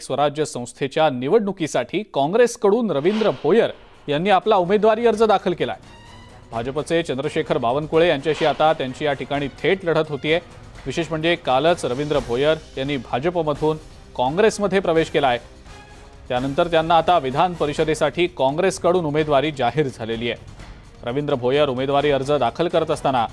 स्वराज्य संस्थेच्या निवडणुकीसाठी काँग्रेसकडून रवींद्र भोयर यांनी आपला उमेदवारी अर्ज दाखल केला आहे भाजपचे चंद्रशेखर बावनकुळे यांच्याशी आता त्यांची या ठिकाणी थेट लढत होतीये. विशेष म्हणजे कालच रवींद्र भोयर यांनी भाजपमधून काँग्रेसमध्ये प्रवेश केला आहे त्यानंतर त्यांना आता विधान परिषदेसाठी काँग्रेसकडून उमेदवारी जाहीर झालेली आहे. रवींद्र भोयर उमेदवारी अर्ज दाखल करत असताना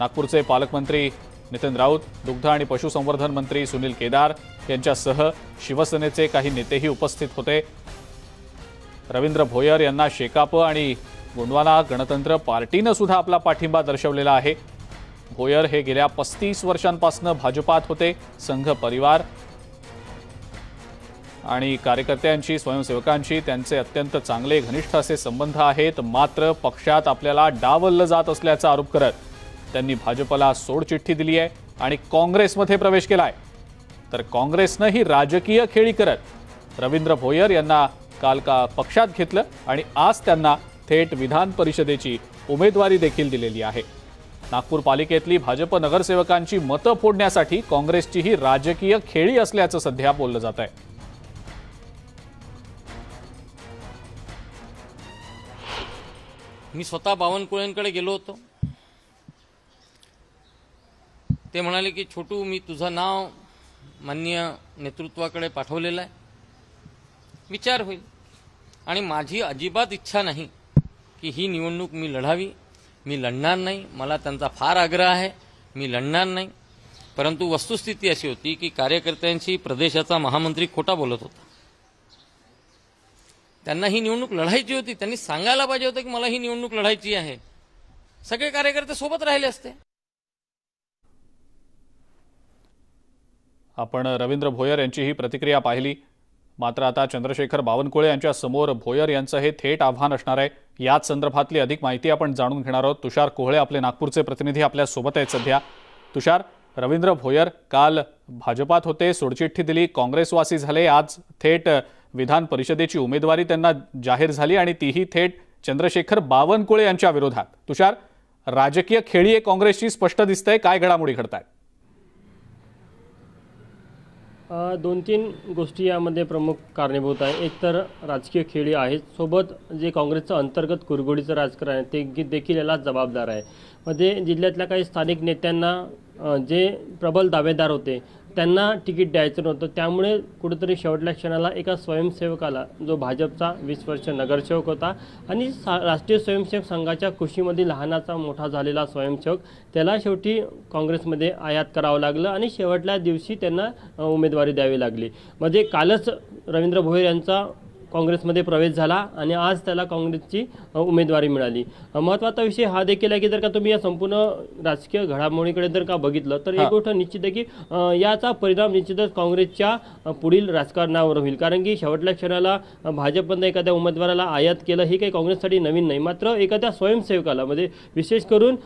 नागपूरचे पालकमंत्री नितीन राऊत दुग्ध आणि पशुसंवर्धन मंत्री सुनील केदार यांच्यासह शिवसेनेचे काही नेतेही उपस्थित होते. रवींद्र भोयर यांना शेकाप आणि गोंडवाना गणतंत्र पार्टीनं सुद्धा आपला पाठिंबा दर्शवलेला आहे. भोयर हे गेल्या पस्तीस वर्षांपासून भाजपात होते संघ परिवार आणि कार्यकर्त्यांशी स्वयंसेवकांशी त्यांचे अत्यंत चांगले घनिष्ठ असे संबंध आहेत मात्र पक्षात आपल्याला डावललं जात असल्याचा आरोप करत त्यांनी भाजपला सोडचिठ्ठी दिली आहे आणि काँग्रेसमध्ये प्रवेश केला आहे तर काँग्रेसनं ही राजकीय खेळी करत रवींद्र भोयर यांना काल का पक्षात घेतलं आणि आज त्यांना थेट विधान परिषदेची उमेदवारी देखील दिलेली आहे. नागपूर पालिकेतली भाजप नगरसेवकांची मतं फोडण्यासाठी काँग्रेसची ही राजकीय खेळी असल्याचं सध्या बोललं जात आहे मी स्वतः बावनकुळेंकडे गेलो होतो. ते म्हणाले की छोटू मी तुझं नाव मान्य नेतृत्वाकडे पाठवलेलं आहे. विचार होईल. आणि माझी अजिबात इच्छा नाही की ही निवडणूक मी लढावी. मी लढणार नाही. मला त्यांचा फार आग्रह आहे. मी लढणार नाही. परंतु वस्तुस्थिती अशी होती की कार्यकर्त्यांशी प्रदेशाचा महामंत्री खोटा बोलत होता. त्यांना ही निवडणूक लढायची होती. त्यांनी सांगायला पाहिजे होतं की मला ही निवडणूक लढायची आहे. सगळे कार्यकर्ते सोबत राहिले असते. आपण रवींद्र भोयर यांची ही प्रतिक्रिया पाहिली. मात्र आता चंद्रशेखर बावनकुळे यांच्या समोर भोयर यांचं हे थेट आव्हान असणार आहे. याच संदर्भातली अधिक माहिती आपण जाणून घेणार आहोत. तुषार कोहळे आपले नागपूरचे प्रतिनिधी आपल्यासोबत आहेत सध्या. तुषार रवींद्र भोयर काल भाजपात होते सोडचिठ्ठी दिली काँग्रेसवासी झाले आज थेट विधान परिषदेची उमेदवारी त्यांना जाहीर झाली आणि तीही थेट चंद्रशेखर बावनकुळे यांच्या विरोधात. तुषार राजकीय खेळी आहे काँग्रेसची स्पष्ट दिसतंय. काय घडामोडी घडतायत? अ, दोन तीन गोष्टी यामध्ये प्रमुख कारणीभूत आहे. एक तर राजकीय खेळी आहेत. सोबत जे काँग्रेसचं अंतर्गत कुरघोडीचं राजकारण आहे ते देखील याला जबाबदार आहे. मध्ये जिल्ह्यातल्या काही स्थानिक नेत्यांना जे प्रबल दावेदार होते त्यांना तिकीट द्यायचं नव्हतं. त्यामुळे कुठेतरी शेवटल्या क्षणाला एका स्वयंसेवकाला जो भाजपचा वीस वर्ष नगरसेवक होता आणि सा राष्ट्रीय स्वयंसेवक संघाच्या खुशीमध्ये लहानाचा मोठा झालेला स्वयंसेवक त्याला शेवटी काँग्रेसमध्ये आयात करावं लागलं आणि शेवटल्या दिवशी त्यांना उमेदवारी द्यावी लागली. म्हणजे कालच रवींद्र भोईर यांचा काँग्रेसमध्ये प्रवेश झाला आणि आज त्याला काँग्रेसची उमेदवारी मिळाली. महत्त्वाचा विषय हा देखील आहे की जर का तुम्ही या संपूर्ण राजकीय घडामोडीकडे जर का बघितलं तर. एक गोष्ट निश्चित आहे की याचा परिणाम निश्चितच काँग्रेसच्या पुढील राजकारणावर होईल. कारण की शेवटल्या क्षणाला भाजपनं एखाद्या उमेदवाराला आयात केलं हे काही काँग्रेससाठी नवीन नाही. मात्र एखाद्या स्वयंसेवकाला म्हणजे विशेष करून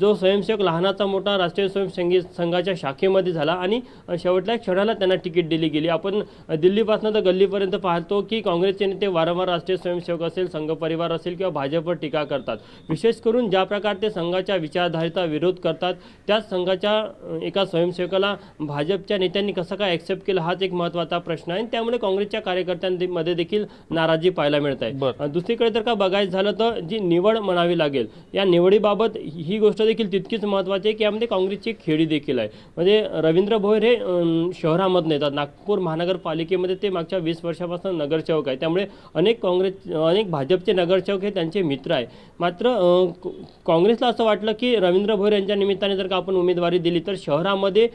जो स्वयंसेवक लहानाचा मोठा राष्ट्रीय स्वयंसेवी संघाच्या शाखेमध्ये झाला आणि शेवटल्या क्षणाला त्यांना तिकीट दिली गेली. आपण दिल्लीपासून तर गल्लीपर्यंत पाहतो की काँग्रेसचे नेते वारंवार राष्ट्रीय स्वयंसेवक असेल संघ परिवार असेल किंवा भाजपवर टीका करतात. विशेष करून ज्या प्रकारे ते संघाच्या विचारधारेचा विरोध करतात त्याच संघाच्या एका स्वयंसेवकाला भाजपच्या नेत्यांनी कसं काय ॲक्सेप्ट केलं हाच एक महत्त्वाचा प्रश्न आहे. आणि त्यामुळे काँग्रेसच्या कार्यकर्त्यांमध्ये देखील नाराजी पाहायला मिळत आहे. दुसरीकडे जर का बघायचं झालं तर जी निवड म्हणावी लागेल या निवडीबाबत ही गोष्ट देखील तितकीच महत्त्वाची आहे की यामध्ये काँग्रेसची खेळी देखील आहे. म्हणजे रवींद्र भोयर हे शहरामधून येतात. नागपूर महानगरपालिकेमध्ये ते मागच्या वीस वर्षापासून नगरसेवक आहे. त्यामुळे अनेक काँग्रेस अनेक भाजपचे नगरसेवक हे त्यांचे मित्र आहे मात्र काँग्रेसला असं वाटलं की रवींद्र भोयर यांच्या निमित्ताने जर का आपण उमेदवारी दिली तर शहरामध्ये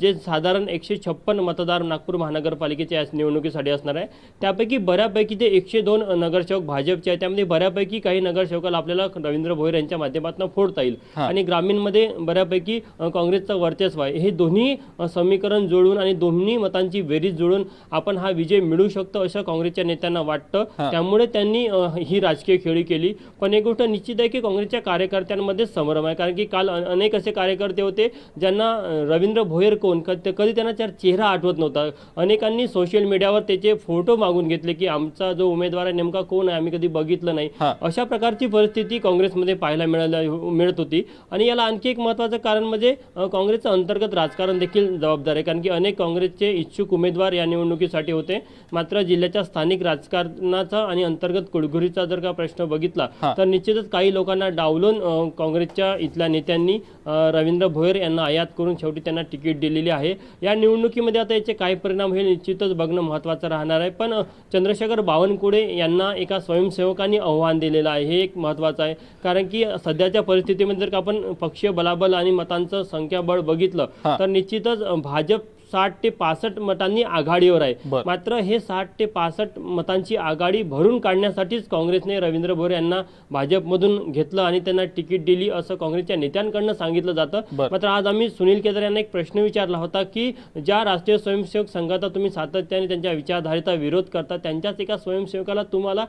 जे साधारण एकशे छप्पन मतदार नागपूर महानगरपालिकेच्या या निवडणुकीसाठी असणार आहे त्यापैकी बऱ्यापैकी ते एकशे दोन नगरसेवक भाजपचे आहेत त्यामध्ये बऱ्यापैकी काही नगरसेवकाला आपल्याला रवींद्र भोयर यांच्या माध्यमातून फोडता येईल. हां. आणि ग्रामीणमध्ये बऱ्यापैकी काँग्रेसचं वर्चस्व आहे. हे दोन्ही समीकरण जुळून आणि दोन्ही मतांची बेरीज जुळून आपण हा विजय मिळू शकतो असं काँग्रेसच्या नेत्यांना वाटतं. त्यामुळे त्यांनी ही राजकीय खेळी केली. पण एक गोष्ट निश्चित आहे की काँग्रेसच्या कार्यकर्त्यांमध्ये संभ्रम आहे. कारण की काल अनेक असे कार्यकर्ते होते ज्यांना रवींद्र भोयर कोण? कधी त्यांना त्याचा चेहरा आठवत नव्हता. अनेकांनी सोशल मीडियावर त्याचे फोटो मागून घेतले की आमचा जो उमेदवार आहे नेमका कोण आहे? आम्ही कधी बघितलं नाही. अशा प्रकारची परिस्थिती काँग्रेसमध्ये पाहायला मिळायला मिळत होती. आणि याला आणखी एक महत्त्वाचं कारण म्हणजे काँग्रेसचं अंतर्गत राजकारण देखील जबाबदार आहे. कारण की अनेक काँग्रेसचे इच्छुक उमेदवार या निवडणुकीसाठी होते. मात्र जिल्ह्याच्या स्थानिक राजकारणाचा आणि अंतर्गत कुळघुरीचा जर का प्रश्न बघितला. तर निश्चितच काही लोकांना डावलून काँग्रेसच्या इथल्या नेत्यांनी रवींद्र भोयर यांना आयात करून शेवटी त्यांना तिकीट दिलेली आहे या निवडणुकीमध्ये आता याचे काय परिणाम हे निश्चितच बघणं महत्त्वाचं राहणार आहे पण चंद्रशेखर बावनकुळे यांना एका स्वयंसेवकांनी आव्हान दिलेलं आहे हे एक महत्त्वाचं आहे कारण की सध्याच्या परिस्थितीमध्ये जर का आपण पक्षीय बलाबल आणि मतांचं संख्याबळ बघितलं. तर निश्चितच भाजप साठ ते पासष्ट मतांनी आघाडीवर आहे. मात्र हे साठ ते पासष्ट मतांची आघाडी भरून काढण्यासाठीच काँग्रेसने रवींद्र भोर यांना भाजपमधून घेतलं आणि त्यांना तिकीट दिली असं काँग्रेसच्या नेत्यांकडनं सांगितलं जातं. मात्र आज आम्ही सुनील केदार यांना एक प्रश्न विचारला होता की ज्या राष्ट्रीय स्वयंसेवक संघाचा तुम्ही सातत्याने त्यांच्या विचारधारेचा विरोध करता त्यांच्याच एका स्वयंसेवकाला तुम्हाला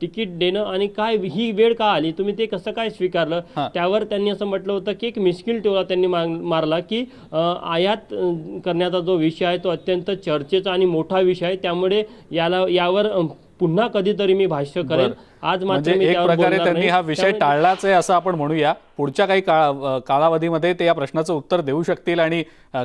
तिकीट देणं आणि काय ही वेळ का आली तुम्ही ते कसं काय स्वीकारलं. त्यावर त्यांनी असं म्हटलं होतं की एक मिस्किल टोला त्यांनी मार- मारला की आयात करण्याचा जो विषय आहे तो अत्यंत चर्चेचा आणि मोठा विषय आहे. त्यामुळे याला यावर पुन्हा कधीतरी मी भाष्य करेन. बरं. आज मात्र म्हणजे मी एक प्रकारे त्यांनी. हा विषय टाळलाच आहे असं आपण म्हणूया. पुढच्या काही काळा कालावधीमध्ये ते या प्रश्नाचं उत्तर देऊ शकतील आणि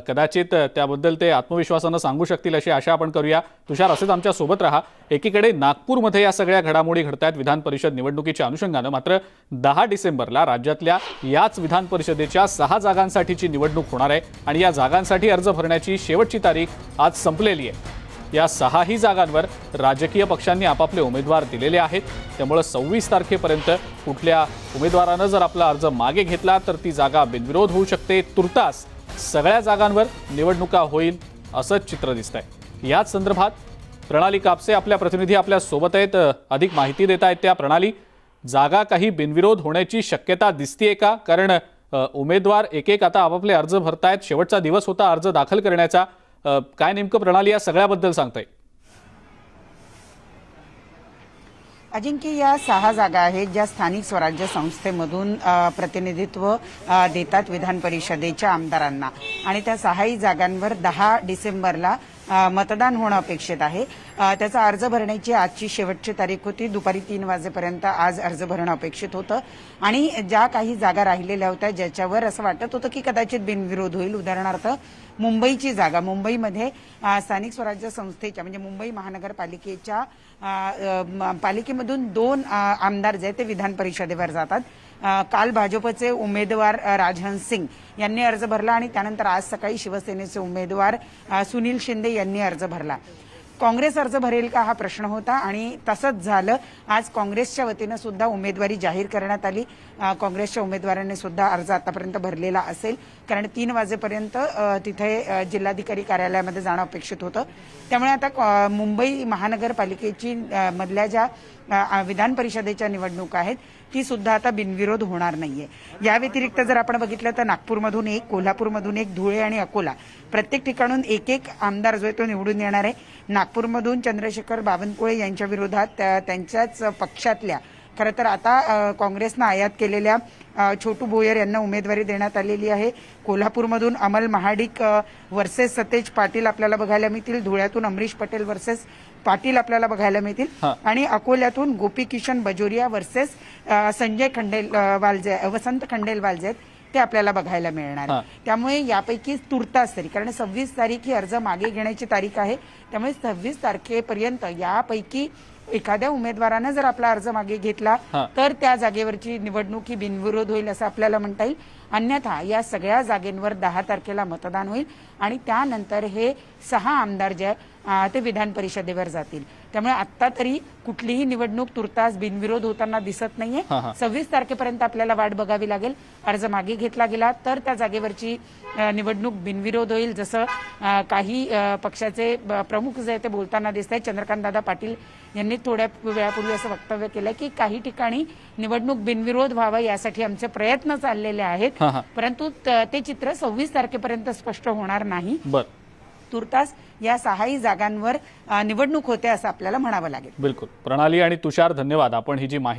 कदाचित त्याबद्दल ते आत्मविश्वासानं सांगू शकतील अशी आशा आपण करूया. तुषार असेच आमच्यासोबत राहा. एकीकडे नागपूरमध्ये या सगळ्या घडामोडी घडत आहेत विधान परिषद निवडणुकीच्या अनुषंगानं. मात्र दहा डिसेंबरला राज्यातल्या याच विधान परिषदेच्या सहा जागांसाठीची निवडणूक होणार आहे आणि या जागांसाठी अर्ज भरण्याची शेवटची तारीख आज संपलेली आहे. या सहाही जागांवर राजकीय पक्षांनी आपापले उमेदवार दिलेले आहेत. त्यामुळं सव्वीस तारखेपर्यंत कुठल्या उमेदवारानं जर आपला अर्ज मागे घेतला तर ती जागा बिनविरोध होऊ शकते. तुर्तास सगळ्या जागांवर निवडणुका होईल असंच चित्र दिसतंय. याच संदर्भात प्रणाली कापसे आपल्या प्रतिनिधी आपल्यासोबत आहेत. अधिक माहिती देत आहेत त्या प्रणाली. जागा काही बिनविरोध होण्याची शक्यता दिसतीये का? कारण उमेदवार एक एक आता आपापले अर्ज भरतायत. शेवटचा दिवस होता अर्ज दाखल करण्याचा. काय नेमकं प्रणाली या सगळ्याबद्दल सांगताय? अजिंक्य या सहा जागा आहेत ज्या स्थानिक स्वराज्य संस्थेमधून प्रतिनिधित्व देतात विधान परिषदेच्या आमदारांना. आणि त्या सहाही जागांवर दहा डिसेंबरला मतदान होणं अपेक्षित आहे. त्याचा अर्ज भरण्याची आजची शेवटची तारीख होती. दुपारी तीन वाजेपर्यंत आज अर्ज भरणं अपेक्षित होतं. आणि ज्या काही जागा राहिलेल्या होत्या ज्याच्यावर असं वाटत होतं की कदाचित बिनविरोध होईल. उदाहरणार्थ मुंबईची जागा मुंबईमध्ये स्थानिक स्वराज्य संस्थेच्या म्हणजे मुंबई महानगरपालिकेच्या पालिकेमधून दोन आमदार जे आहेत ते विधान परिषदेवर जातात. काल भाजपचे उमेदवार राजहंस सिंग यांनी अर्ज भरला आणि त्यानंतर आज सकाळी शिवसेनेचे उमेदवार सुनील शिंदे यांनी अर्ज भरला. काँग्रेस अर्ज भरेल का हा प्रश्न होता आणि तसंच झालं. आज काँग्रेसच्या वतीनं सुद्धा उमेदवारी जाहीर करण्यात आली. काँग्रेसच्या उमेदवारांनी सुद्धा अर्ज आतापर्यंत भरलेला असेल. कारण तीन वाजेपर्यंत तिथे जिल्हाधिकारी कार्यालयामध्ये जाणं अपेक्षित होतं. त्यामुळे आता मुंबई महानगरपालिकेची मधल्या ज्या विधान परिषदेच्या निवडणूक आहेत ती सुद्धा आता बिनविरोध होणार नाहीये. या व्यतिरिक्त जर आपण बघितलं तर नागपूरमधून एक कोल्हापूरमधून एक धुळे आणि अकोला प्रत्येक ठिकाणून एक एक आमदार जो आहे तो निवडून येणार आहे. नागपूरमधून चंद्रशेखर बावनकुळे यांच्या विरोधात त्यांच्याच पक्षातल्या खरं तर आता काँग्रेसनं आयात केलेल्या छोटू भोयर यांना उमेदवारी देण्यात आलेली आहे. कोल्हापूरमधून अमल महाडिक वर्सेस सतेज पाटील आपल्याला बघायला मिळतील. धुळ्यातून अमरीश पटेल वर्सेस पाटील आपल्याला बघायला मिळतील. आणि अकोल्यातून गोपी किशन बजोरिया वर्सेस संजय खंडेल अ, वालजे वसंत खंडेलवाल जे आहेत ते आपल्याला बघायला मिळणार. त्यामुळे यापैकी तुर्तास तरी कारण सव्वीस तारीख ही अर्ज मागे घेण्याची तारीख आहे. त्यामुळे सव्वीस तारखेपर्यंत यापैकी एखाद्या उमेदवारानं जर आपला अर्ज मागे घेतला. तर त्या जागेवरची निवडणूक ही बिनविरोध होईल असं आपल्याला म्हणता येईल अन्यथा या सगळ्या जागेंवर दहा तारखेला मतदान होईल आणि त्यानंतर हे सहा आमदार जे आहे, अं, ते विधान परिषदेवर जातील. त्यामुळे आत्ता तरी कुठलीही निवडणूक तुर्तास बिनविरोध होताना दिसत नाहीये. सव्वीस तारखेपर्यंत आपल्याला वाट बघावी लागेल. अर्ज मागे घेतला गेला तर त्या जागेवरची निवडणूक बिनविरोध होईल जसं काही पक्षाचे प्रमुख जे ते बोलताना दिसत आहेत चंद्रकांतदादा पाटील यांनी थोड्या वेळापूर्वी असं वक्तव्य केलं की काही ठिकाणी निवडणूक बिनविरोध व्हावं यासाठी आमचे प्रयत्न चाललेले आहेत. परंतु त- चित्र सव्वीस तारखेपर्यंत स्पष्ट होणार नाही. तुर्तास या सहाही जागांवर निवडणूक होते असं आपल्याला म्हणावं लागेल. बिलकुल. प्रणाली आणि तुषार धन्यवाद. आपण ही जी माहिती